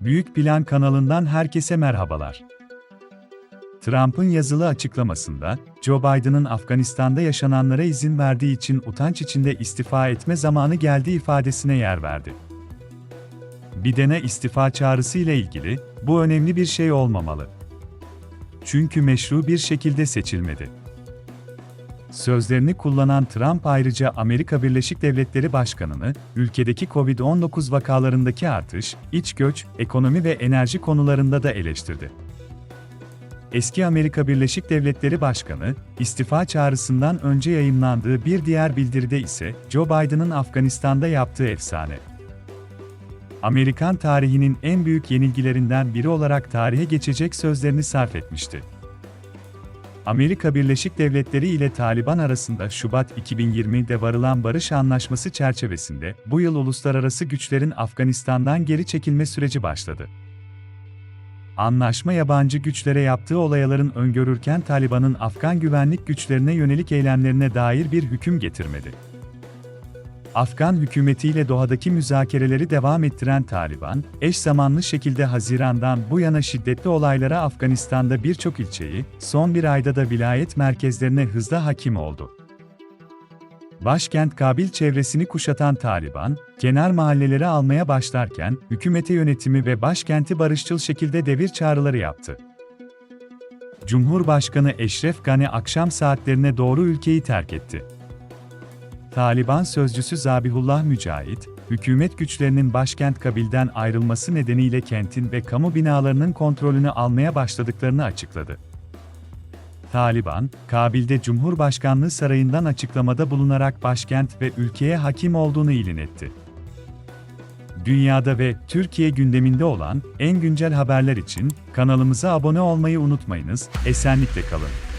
Büyük Plan kanalından herkese merhabalar. Trump'ın yazılı açıklamasında, Joe Biden'ın Afganistan'da yaşananlara izin verdiği için utanç içinde istifa etme zamanı geldi ifadesine yer verdi. Biden'e istifa çağrısı ile ilgili, bu önemli bir şey olmamalı. Çünkü meşru bir şekilde seçilmedi. Sözlerini kullanan Trump ayrıca Amerika Birleşik Devletleri Başkanı'nı, ülkedeki Covid-19 vakalarındaki artış, iç göç, ekonomi ve enerji konularında da eleştirdi. Eski Amerika Birleşik Devletleri Başkanı, istifa çağrısından önce yayınlandığı bir diğer bildiride ise Joe Biden'ın Afganistan'da yaptığı efsane. Amerikan tarihinin en büyük yenilgilerinden biri olarak tarihe geçecek sözlerini sarf etmişti. Amerika Birleşik Devletleri ile Taliban arasında Şubat 2020'de varılan barış anlaşması çerçevesinde bu yıl uluslararası güçlerin Afganistan'dan geri çekilme süreci başladı. Anlaşma yabancı güçlere yaptığı olayların öngörürken Taliban'ın Afgan güvenlik güçlerine yönelik eylemlerine dair bir hüküm getirmedi. Afgan hükümetiyle Doha'daki müzakereleri devam ettiren Taliban, eş zamanlı şekilde Haziran'dan bu yana şiddetli olaylara Afganistan'da birçok ilçeyi, son bir ayda da vilayet merkezlerine hızla hakim oldu. Başkent Kabil çevresini kuşatan Taliban, kenar mahalleleri almaya başlarken, hükümete yönetimi ve başkenti barışçıl şekilde devir çağrıları yaptı. Cumhurbaşkanı Eşref Gani akşam saatlerine doğru ülkeyi terk etti. Taliban sözcüsü Zabihullah Mücahit, hükümet güçlerinin başkent Kabil'den ayrılması nedeniyle kentin ve kamu binalarının kontrolünü almaya başladıklarını açıkladı. Taliban, Kabil'de Cumhurbaşkanlığı sarayından açıklamada bulunarak başkent ve ülkeye hakim olduğunu ilan etti. Dünyada ve Türkiye gündeminde olan en güncel haberler için kanalımıza abone olmayı unutmayınız, esenlikle kalın.